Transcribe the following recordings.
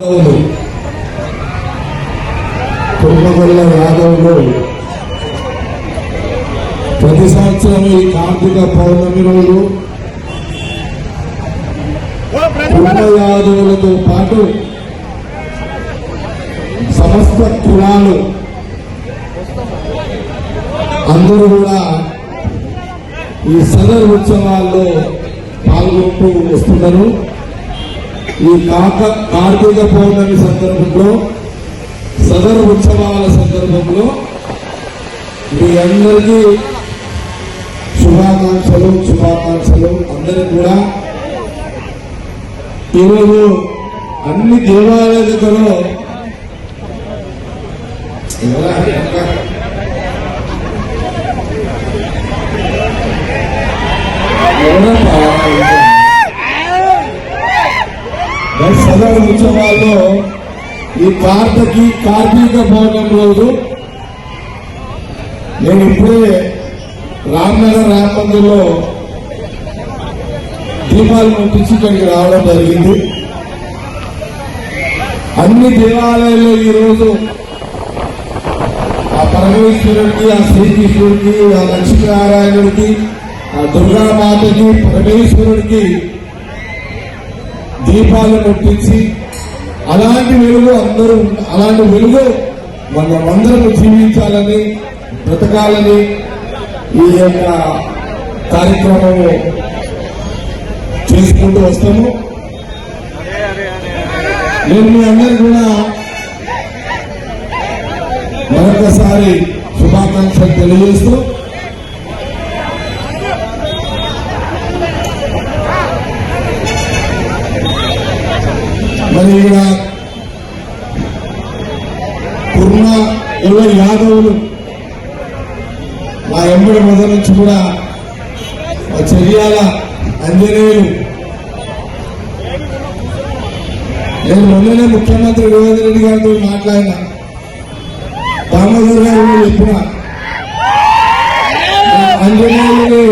యాదవులు కుటుంబగల యాదవులు ప్రతి సంవత్సరం ఈ కార్తీక పౌర్ణమి రోజు కుటుంబ యాదవులతో పాటు సమస్త కులాలు అందరూ కూడా ఈ సదర్ ఉత్సవాల్లో పాల్గొంటూ వస్తున్నారు. ఈ కాక కార్తీక పౌర్ణమి సందర్భంలో సదర్ ఉత్సవాల సందర్భంలో మీ అందరికీ శుభాకాంక్షలు శుభాకాంక్షలు అందరూ కూడా. ఈరోజు అన్ని దేవాలయ దగ్గర ఎవరా? ఎవరబ్బా? సదర్ ఉత్సవాల్లో ఈ కార్మిక కార్తీక పౌర్ణమి రోజు. నేను ఇప్పుడే రామ్నగర్ రామ్ మందిర్లో దీపాలు ముట్టించి ఇక్కడికి రావడం జరిగింది. అన్ని దేవాలయాల్లో ఈరోజు ఆ పరమేశ్వరుడికి ఆ శ్రీకృష్ణుడికి ఆ లక్ష్మీనారాయణుడికి ఆ దుర్గామాతకి పరమేశ్వరుడికి దీపాలు ముట్టించి అలాంటి వెలుగు అందరూ అలాంటి వెలుగు మనం అందరం జీవించాలని బ్రతకాలని ఈ యొక్క కార్యక్రమము చేసుకుంటూ వస్తాము. నేను మీ అందరు కూడా మరొకసారి శుభాకాంక్షలు తెలియజేస్తూ మరి ఇక్కడ కుర్మ ఇరవై యాదవులు. మా ఎంబడి మొదటి నుంచి కూడా మా చర్యాల అంజనేయులు నేను మొన్ననే ముఖ్యమంత్రి రేవంత్ రెడ్డి గారితో మాట్లాడిన. దామోదర్ గారు చెప్పిన. అంజనేయుని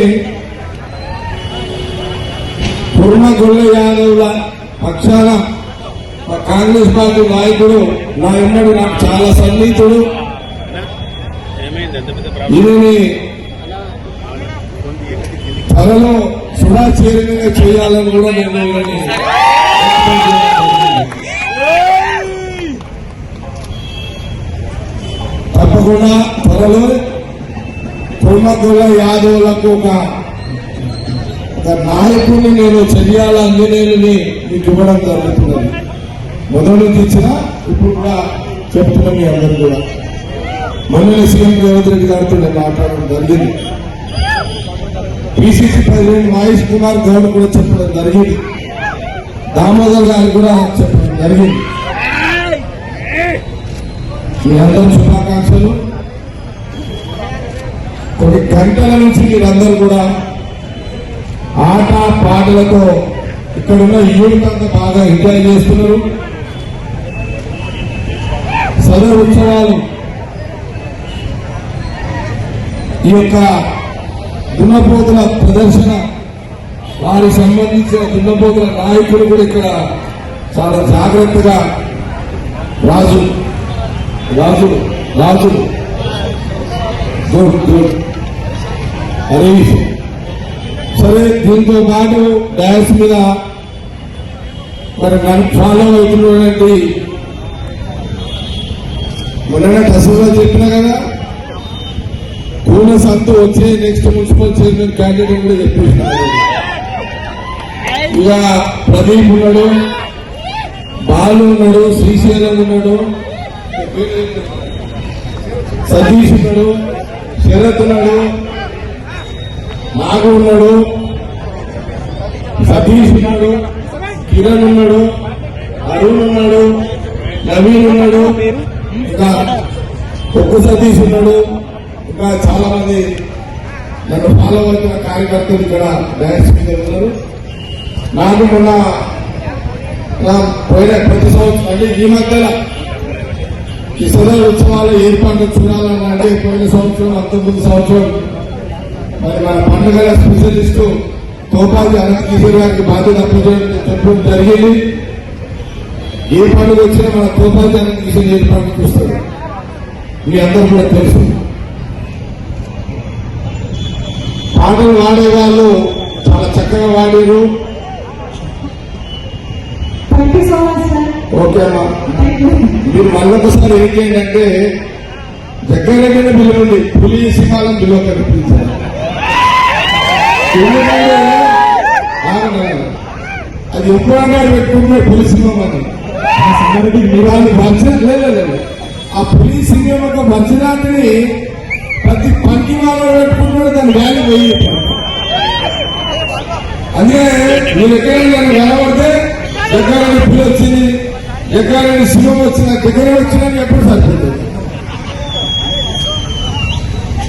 పూర్ణ గొల్ల యాదవుల పక్షాన మా కాంగ్రెస్ పార్టీ నాయకుడు నా ఎమ్మడి నాకు చాలా సన్నిహితుడు. ఈయనని త్వరలో సుడా చైర్మన్గా చేయాలని కూడా నేను తప్పకుండా త్వరలో కుర్మకుల యాదవులకు ఒక నాయకుడిని నేను చర్యాల అంజనేయుని మీకు ఇవ్వడం జరుగుతున్నది. మొదటి నుంచి ఇచ్చిన ఇప్పుడు కూడా చెప్తున్నాం మీ అందరూ కూడా. మొన్న సీఎం రేవంత్ రెడ్డి గారితో నేను మాట్లాడడం జరిగింది. పిసిసి ప్రెసిడెంట్ మహేష్ కుమార్ గౌడ్ కూడా చెప్పడం జరిగింది. దామోదర్ గారు కూడా చెప్పడం జరిగింది. మీ అందరూ శుభాకాంక్షలు. కొన్ని గంటల నుంచి మీరందరూ కూడా ఆట పాటలతో ఇక్కడున్న యూత్ అంతా బాగా ఎంజాయ్ చేస్తున్నారు. సదరు ఉత్సవాలు. ఈ యొక్క దున్నపోతుల ప్రదర్శన వారికి సంబంధించిన దున్నపోతుల నాయకులు కూడా ఇక్కడ చాలా జాగ్రత్తగా రాజు రాజు రాజు గుడ్ గుడ్ హరీష్. సరే దీంతో పాటు డాన్స్ మీద మరి నన్ను ఫాలో అవుతున్నటువంటి మొన్న కసంలో చెప్పిన కదా కూన సంతు వచ్చే నెక్స్ట్ మున్సిపల్ చైర్మన్ క్యాండిడేట్ కూడా చెప్పేసిన ఇక ప్రదీప్ ఉన్నాడు బాలు ఉన్నాడు శ్రీశైలం ఉన్నాడు సతీష్ ఉన్నాడు శరత్ ఉన్నాడు నాగు ఉన్నాడు సతీష్ ఉన్నాడు కిరణ్ ఉన్నాడు అరుణ్ ఉన్నాడు నవీన్ ఉన్నాడు ఇంకా ఒక్క సతీష్ ఉన్నాడు ఇంకా చాలా మంది నన్ను ఫాలో అవుతున్న కార్యకర్తలు ఇక్కడ డ్యాన్స్ మీద ఉన్నారు నాకు మొన్న నా పోయిన ప్రతి సంవత్సరం అంటే ఈ మధ్యలో ఈ సదరు ఉత్సవాలు ఏర్పాటు చూడాలని అంటే పోయిన సంవత్సరం అంతకుముందు సంవత్సరం మరి మన పండుగల స్పెషలిస్టు తోపాజీ అనంత కిషోర్ గారికి బాధ్యత అప్పచెప్పడం చెప్పడం జరిగింది. ఏ పండుగ వచ్చినా మన కోపాచారం ఏ పండుగ చూస్తారు మీ అందరూ కూడా తెలుసు. పాటలు వాడేవాళ్ళు చాలా చక్కగా వాడారు. ఓకే అమ్మా. మీరు మళ్ళొకసారి ఏం చేయండి అంటే దగ్గర దగ్గర పిలవండి పులి సింహాలను పిలువ కనిపించాలి. అది ఎప్పుడన్నా పెట్టుకుంటే పులి సింహం అని. ఆ సందర్భం మీ వాళ్ళు లేదు లేదు. ఆ పులి సింహం యొక్క మర్చినాటిని ప్రతి పంకి వాళ్ళు పెట్టుకుంటే దాని వ్యాల్యూ పోయి అందుకే మీరు ఎక్కడైనా నన్ను ఎక్కడైనా పులి వచ్చింది ఎక్కడైనా సింహం వచ్చిన దగ్గర వచ్చిందని ఎప్పుడు సరిపోతుంది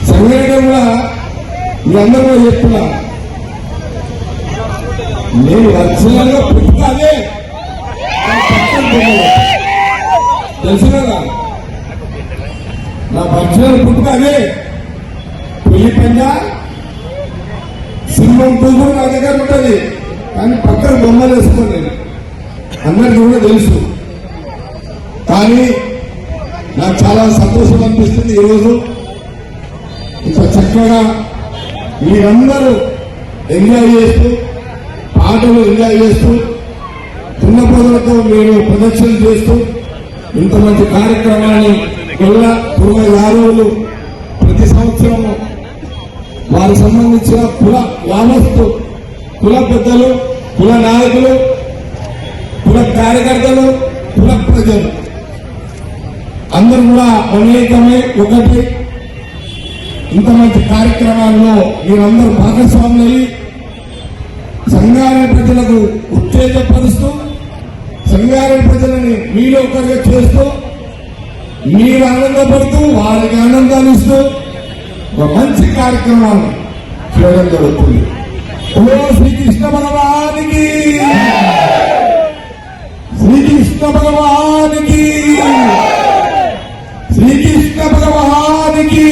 సంగీతం కూడా మీరందరూ కూడా చెప్తున్నా. నేను వర్షంలో పుట్టుకాదే తెలుసు కదా నా వర్షంలో పుట్టుకాదే పులి పంజ సింహం పువ్వు నా దగ్గర ఉంటుంది. కానీ పక్కన బొమ్మలు వేసుకోండి అందరికీ కూడా తెలుసు. కానీ నాకు చాలా సంతోషం అనిపిస్తుంది ఈరోజు ఇంత చక్కగా మీరందరూ ఎంజాయ్ చేస్తూ పాటలు ఎంజాయ్ చేస్తూ దున్నపోతులతో మీరు ప్రదక్షిణ చేస్తూ ఇంత మంచి కార్యక్రమాన్ని వల్ల కుర్మ యాదవులు ప్రతి సంవత్సరం వారికి సంబంధించిన కుల వామస్తు కుల పెద్దలు కుల నాయకులు కుల కార్యకర్తలు కుల ప్రజలు. అందరూ కూడా అనేకమే ఒకటి. ఇంత మంచి కార్యక్రమాల్లో మీరందరూ భాగస్వాములయ్యి సంఘాల ప్రజలకు ఉత్తేజపరుస్తూ బంగారం ప్రజలని మీలో ఒకరిగా చేస్తూ మీరు ఆనందపడుతూ వారికి ఆనందాలు ఇస్తూ ఒక మంచి కార్యక్రమాలు చేయడం జరుగుతుంది. ఓ శ్రీకృష్ణ భగవానికి! శ్రీకృష్ణ భగవానికి! శ్రీకృష్ణ భగవానికి!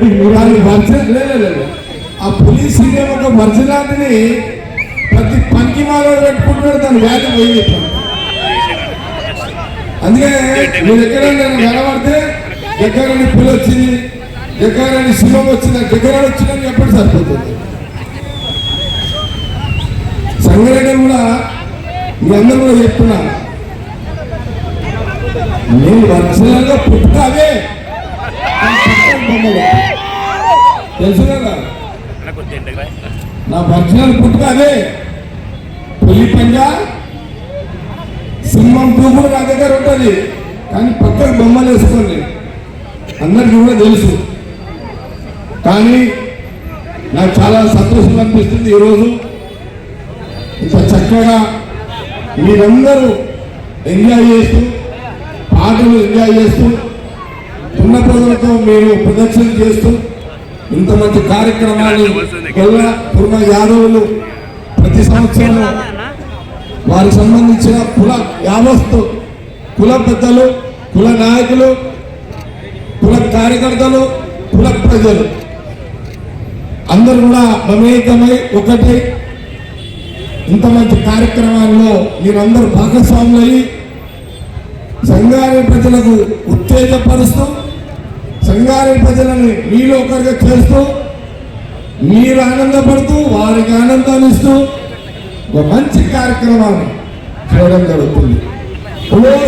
దాని వర్జన లేదు. ఆ పోలీస్ ఒక వర్జనాన్ని ప్రతి పనికి మాలో పెట్టుకుంటున్నాడు దాని వ్యాధి పోయి అందుకే మీరు ఎక్కడైనా నన్ను కనబడితే ఎక్కడని పులి వచ్చింది ఎక్కడని సింహం వచ్చింది దగ్గర వచ్చిందని ఎప్పుడు సరిపోతుంది. సంఘటన కూడా మీ అందరూ కూడా చెప్తున్నా నేను వర్షంలో పుట్టుకావే తెలుసు కదా? నా వర్షాలు పుట్టుక అదే. పులి పంజా సింహం తూపుడు నా దగ్గర ఉంటుంది. కానీ పక్కన బొమ్మలు వేసుకోండి. అందరికీ కూడా తెలుసు. కానీ నాకు చాలా సంతోషం అనిపిస్తుంది ఈరోజు. ఇంత చక్కగా మీరందరూ ఎంజాయ్ చేస్తూ పాటలు ఎంజాయ్ చేస్తూ ఉన్న ప్రజలతో మీరు ప్రదక్షిణ చేస్తూ ఇంత మంచి కార్యక్రమాన్ని వల్ల పుర్ణ యాదవులు ప్రతి సంవత్సరం వారికి సంబంధించిన కుల యావస్తు కుల పెద్దలు కుల నాయకులు కుల కార్యకర్తలు కుల ప్రజలు. అందరూ కూడా మమేకమై ఒకటి ఇంత మంచి కార్యక్రమాల్లో మీరందరూ భాగస్వాములయ్యి సంఘాల ప్రజలకు ఉత్తేజపరుస్తూ సంఘాల ప్రజలని మీలో ఒకరిగా చేస్తూ మీరు ఆనందపడుతూ వారికి ఆనందాన్ని ఇస్తూ ఒక మంచి కార్యక్రమాన్ని చేయడం జరుగుతుంది.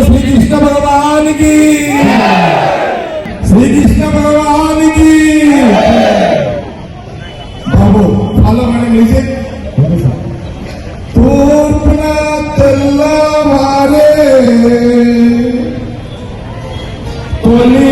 శ్రీకృష్ణ భగవానికి! శ్రీకృష్ణ భగవానికి! బాబు ఫాలో మన మ్యూజిక్ తూర్పున తెల్లవారే తొలి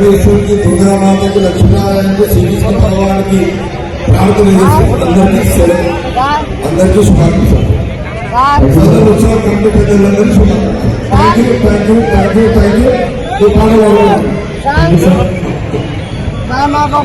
పరమేశ్వరికి దుర్గామాతకి లక్ష్మీనారాయణకి శ్రీకృష్ణ భగవానికి ప్రార్థన అందరికీ సెలవు. అందరికీ శుభాకాంక్షలు. ఉత్సవం కమిటీ పెద్దలందరికీ శుభాకాంక్షలు. Thank you thank you thank you thank you ఈ పాట పాడాలి. Sama ko